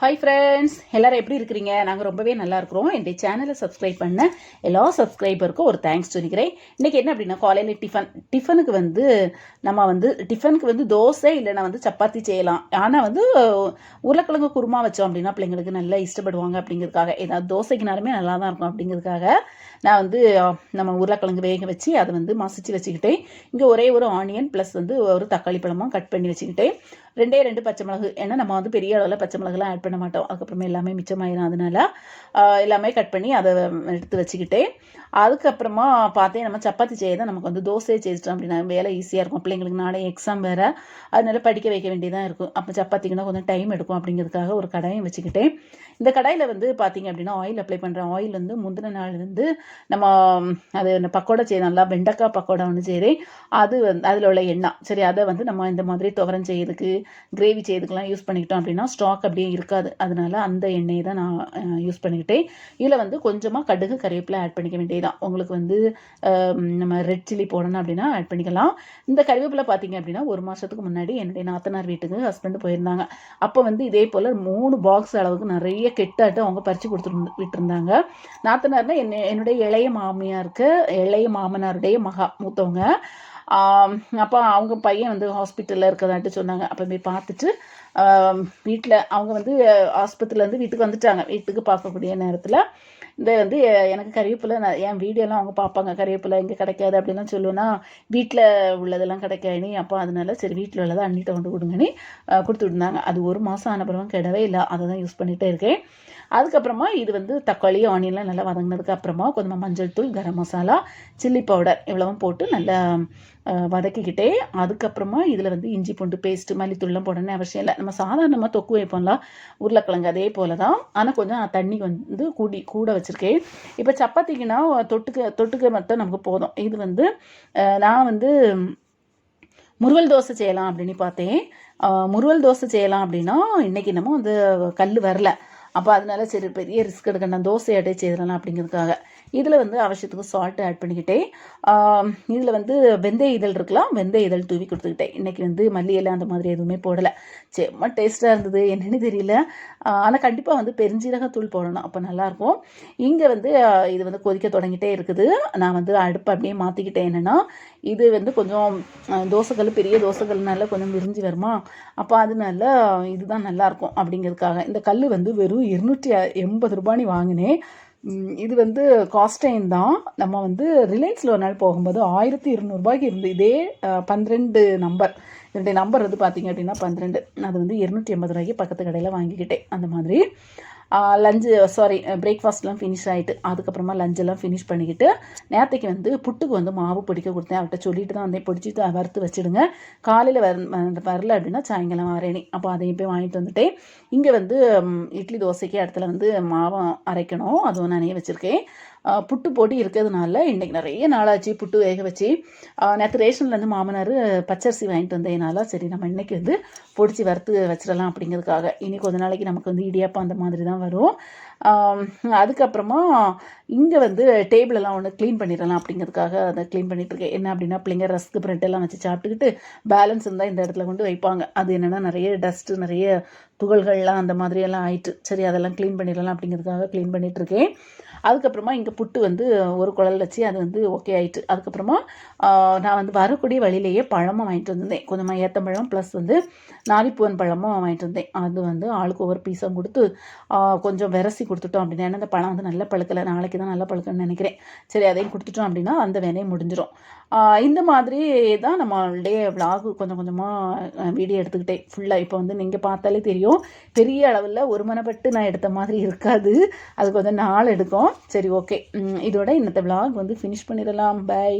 Hi friends எல்லோரும் எப்படி இருக்கிறீங்க? நாங்கள் ரொம்பவே நல்லா இருக்கிறோம். என்னுடைய சேனலை சப்ஸ்கிரைப் பண்ண எல்லா சப்ஸ்கிரைபருக்கும் ஒரு தேங்க்ஸ் சொல்லிக்கிறேன். இன்றைக்கி என்ன அப்படின்னா காலையில் டிஃபன் டிஃபனுக்கு வந்து நம்ம வந்து டிஃபனுக்கு வந்து தோசை இல்லைன்னா வந்து சப்பாத்தி செய்யலாம். ஆனால் வந்து உருளைக்கிழங்கு குருமா வச்சோம் அப்படின்னா பிள்ளைங்களுக்கு நல்லா இஷ்டப்படுவாங்க அப்படிங்கிறதுக்காக. ஏதாவது தோசைக்குனாலுமே நல்லா தான் இருக்கும் அப்படிங்கிறதுக்காக நான் வந்து நம்ம உருளைக்கிழங்கு வேக வச்சு அதை வந்து மசிச்சு வச்சுக்கிட்டேன். இங்கே ஒரே ஒரு ஆனியன் ப்ளஸ் வந்து ஒரு தக்காளி பழமும் கட் பண்ணி வச்சுக்கிட்டேன். ரெண்டே ரெண்டு பச்சை மிளகு. ஏன்னா நம்ம வந்து பெரிய அளவில் பச்சை மிளகுலாம் ஆட் பண்ண மாட்டோம். அதுக்கப்புறமே எல்லாமே மிச்சமாயிரும். அதனால எல்லாமே கட் பண்ணி அதை எடுத்து வச்சுக்கிட்டேன். அதுக்கப்புறமா பார்த்தேன் நம்ம சப்பாத்தி செய்ய தான் நமக்கு வந்து தோசையை செய்திட்டோம் அப்படின்னா வேலை ஈஸியாக இருக்கும். பிள்ளைங்களுக்கு நாளே எக்ஸாம் வேறு. அதனால படிக்க வைக்க வேண்டியதாக இருக்கும். அப்போ சப்பாத்திக்குன்னா கொஞ்சம் டைம் எடுக்கும் அப்படிங்கிறதுக்காக ஒரு கடாயும் வச்சுக்கிட்டேன். இந்த கடாயில் வந்து பார்த்தீங்க அப்படின்னா ஆயில் அப்ளை பண்ணுறேன் ஆயில் வந்து முந்தின நாள் வந்து நம்ம அது பக்கோடா செய்ய நல்லா வெண்டைக்காய் பக்கோடா ஒன்று செய்கிறேன் அது வந்து அதில் உள்ள எண்ணெய். சரி அதை வந்து நம்ம இந்த மாதிரி துவரம் செய்யறதுக்கு கிரேவி செய்யறதுக்கெலாம் யூஸ் பண்ணிக்கிட்டோம் அப்படின்னா ஸ்டாக் அப்படியே இருக்காது. அதனால அந்த எண்ணெயை தான் நான் யூஸ் பண்ணிக்கிட்டேன் இதில் வந்து கொஞ்சமாக கடுகு கறிவேப்பிலை ஆட் பண்ணிக்க வேண்டியதான் உங்களுக்கு வந்து நம்ம ரெட் சில்லி போடணும் அப்படின்னா ஆட் பண்ணிக்கலாம். இந்த கருவேப்பிலை பார்த்தீங்க அப்படின்னா ஒரு மாதத்துக்கு முன்னாடி என்னுடைய நாத்தனார் வீட்டுக்கு ஹஸ்பண்ட் போயிருந்தாங்க. அப்போ வந்து இதே போல் மூணு பாக்ஸ் அளவுக்கு நிறைய கெட்டாட்டு அவங்க பறித்து கொடுத்துருந்து விட்டுருந்தாங்க. நாத்தனார்னா என்ன என்னுடைய இளைய மாமியாருக்கு இளைய மாமனாருடைய மகா மூத்தவங்க. அப்போ அவங்க பையன் வந்து ஹாஸ்பிட்டலில் இருக்கிறதாட்டு சொன்னாங்க. அப்போ போய் பார்த்துட்டு வீட்டில் அவங்க வந்து ஆஸ்பத்திரிலேருந்து வீட்டுக்கு வந்துட்டாங்க. வீட்டுக்கு பார்க்கக்கூடிய நேரத்தில் இந்த வந்து எனக்கு கறிவேப்பிலை நான் என் வீடியோலாம் அவங்க பார்ப்பாங்க. கறிவேப்பிலை இங்கே கிடைக்காது அப்படிலாம் சொல்லுவேன்னா வீட்டில் உள்ளதெல்லாம் கிடைக்காது அப்போ அதனால சரி வீட்டில் உள்ளதை அண்ணிட்ட கொண்டு கொடுங்கன்னு கொடுத்து விட்டுருந்தாங்க அது ஒரு மாதம் ஆன பிறகு கிடவே இல்லை. அதை தான் யூஸ் பண்ணிகிட்டே இருக்கேன். அதுக்கப்புறமா இது வந்து தக்காளி ஆனியன்லாம் நல்லா வதங்கினதுக்கு அப்புறமா கொஞ்சமாக மஞ்சள் தூள் கரம் மசாலா சில்லி பவுடர் இவ்வளவும் போட்டு நல்லா வதக்கிக்கிட்டே அதுக்கப்புறமா இதில் வந்து இஞ்சி பூண்டு பேஸ்ட்டு மல்லித்தூள்லாம் போடணும்னு அவசியம் இல்லை. நம்ம சாதாரணமாக தொக்கு வைப்போம்ல உருளைக்கிழங்கு அதே போல் தான் ஆனால் கொஞ்சம் தண்ணி வந்து கூடி கூட வச்சுருக்கேன். இப்போ சப்பாத்திக்குன்னா தொட்டுக்க தொட்டுக்க மட்டும் நமக்கு போதும். இது வந்து நான் வந்து முருவல் தோசை செய்யலாம் அப்படின்னு பார்த்தேன். முருவல் தோசை செய்யலாம் அப்படின்னா இன்றைக்கி நம்ம வந்து கல் வரல. அப்போ அதனால சரி பெரிய ரிஸ்க் எடுக்கணும். தோசை அடை செய்திடலாம் அப்படிங்கிறதுக்காக. இதில் வந்து அவசியத்துக்கு சால்ட் ஆட் பண்ணிக்கிட்டேன். இதில் வந்து வெந்தய இதழ் இருக்கலாம். வெந்தய இதழ் தூவி கொடுத்துக்கிட்டேன். இன்றைக்கி வந்து மல்லி இலை அந்த மாதிரி எதுவுமே போடலை. செம்ம டேஸ்ட்டாக இருந்தது. என்னென்னு தெரியல. ஆனால் கண்டிப்பாக வந்து பெருஞ்சீரகத்தூள் போடணும். அப்போ நல்லாயிருக்கும். இங்கே வந்து இது வந்து கொதிக்க தொடங்கிட்டே இருக்குது. நான் வந்து அடுப்பு அப்படியே மாற்றிக்கிட்டேன் என்னென்னா இது வந்து கொஞ்சம் தோசைகள் பெரிய தோசைகள்னால கொஞ்சம் விரிஞ்சு வருமா? அப்போ அதனால இதுதான் நல்லாயிருக்கும் அப்படிங்கிறதுக்காக. இந்த கல் வந்து வெறும் இருநூற்றி எண்பது ரூபாய்னு வாங்கினேன். இது வந்து காஸ்டைன் தான். நம்ம வந்து ரிலையன்ஸில் ஒரு நாள் போகும்போது ஆயிரத்தி இருநூறுபாய்க்கு இருந்து இதே பன்னிரெண்டு நம்பர் இதனுடைய நம்பர் வந்து பார்த்திங்க அப்படின்னா பன்னிரெண்டு. அது வந்து இருநூற்றி எண்பது ரூபாய்க்கு பக்கத்து கடையில் வாங்கிக்கிட்டேன். அந்த மாதிரி. லஞ்சு சாரி பிரேக்ஃபாஸ்ட்லாம் ஃபினிஷ் ஆகிட்டு அதுக்கப்புறமா லஞ்செல்லாம் ஃபினிஷ் பண்ணிக்கிட்டு நேரத்துக்கு வந்து புட்டுக்கு வந்து மாவு பிடிக்க கொடுத்தேன். அவர்கிட்ட சொல்லிட்டு தான் வந்தேன். பிடிச்சிட்டு வறுத்து வச்சுடுங்க. காலையில் வர வரல அப்படின்னா சாயங்காலம் வரேனே. அப்போ அதையும் போய் வாங்கிட்டு வந்துட்டேன். இங்கே வந்து இட்லி தோசைக்கு இடத்துல வந்து மாவும் அரைக்கணும். அதுவும் நானே வச்சுருக்கேன். புட்டு போட்டு இருக்கிறதுனால இன்றைக்கி நிறைய நாளாச்சு புட்டு வேக வச்சு. நேற்று ரேஷன்லேருந்து மாமனார் பச்சரிசி வாங்கிட்டு வந்ததுனால சரி நம்ம இன்றைக்கி வந்து பொடிச்சு வறுத்து வச்சிடலாம் அப்படிங்கிறதுக்காக. இனி கொஞ்ச நாளைக்கு நமக்கு வந்து இடியாப்பம் அந்த மாதிரி தான் வரும். அதுக்கப்புறமா இங்கே வந்து டேபிளெல்லாம் ஒன்று க்ளீன் பண்ணிடலாம் அப்படிங்கிறதுக்காக அதை க்ளீன் பண்ணிகிட்ருக்கேன் என்ன அப்படின்னா பிள்ளைங்க ரஸ்க்கு பிரெட் எல்லாம் வச்சு சாப்பிட்டுக்கிட்டு பேலன்ஸ் இருந்தால் இந்த இடத்துல கொண்டு வைப்பாங்க. அது என்னென்னா நிறைய டஸ்ட்டு நிறைய துகள்கள்லாம் அந்த மாதிரியெல்லாம் ஆயிட்டு சரி அதெல்லாம் க்ளீன் பண்ணிடலாம் அப்படிங்கிறதுக்காக க்ளீன் பண்ணிகிட்ருக்கேன் அதுக்கப்புறமா இங்கே புட்டு வந்து ஒரு குழல் வச்சு அது வந்து ஓகே ஆயிட்டு அதுக்கப்புறமா நான் வந்து வரக்கூடிய வழியிலேயே பழமும் வாங்கிட்டு வந்திருந்தேன். கொஞ்சமாக ஏத்தம்பழம் ப்ளஸ் வந்து நாலிப்பூவன் பழமும் வாங்கிட்டு வந்தேன். அது வந்து ஆளுக்கு ஒவ்வொரு பீஸும் கொடுத்து கொஞ்சம் விரசி கொடுத்துட்டோம் அப்படின்னா ஏன்னா அந்த பழம் வந்து நல்ல பழுக்கலை. நாளைக்கு தான் நல்ல பழுக்கன்னு நினைக்கிறேன். சரி அதையும் கொடுத்துட்டோம் அப்படின்னா அந்த வேலையை முடிஞ்சிடும் இந்த மாதிரி தான் நம்மளுடைய விலாகு கொஞ்சம் கொஞ்சமாக வீடியோ எடுத்துக்கிட்டேன் ஃபுல்லாக இப்போ வந்து நீங்கள் பார்த்தாலே தெரியும். பெரிய அளவில் ஒருமனப்பட்டு நான் எடுத்த மாதிரி இருக்காது. அது கொஞ்சம் நாள் எடுக்கும். சரி ஓகே இதோட இன்னத்த விலாக் வந்து ஃபினிஷ் பண்ணிடலாம். பாய்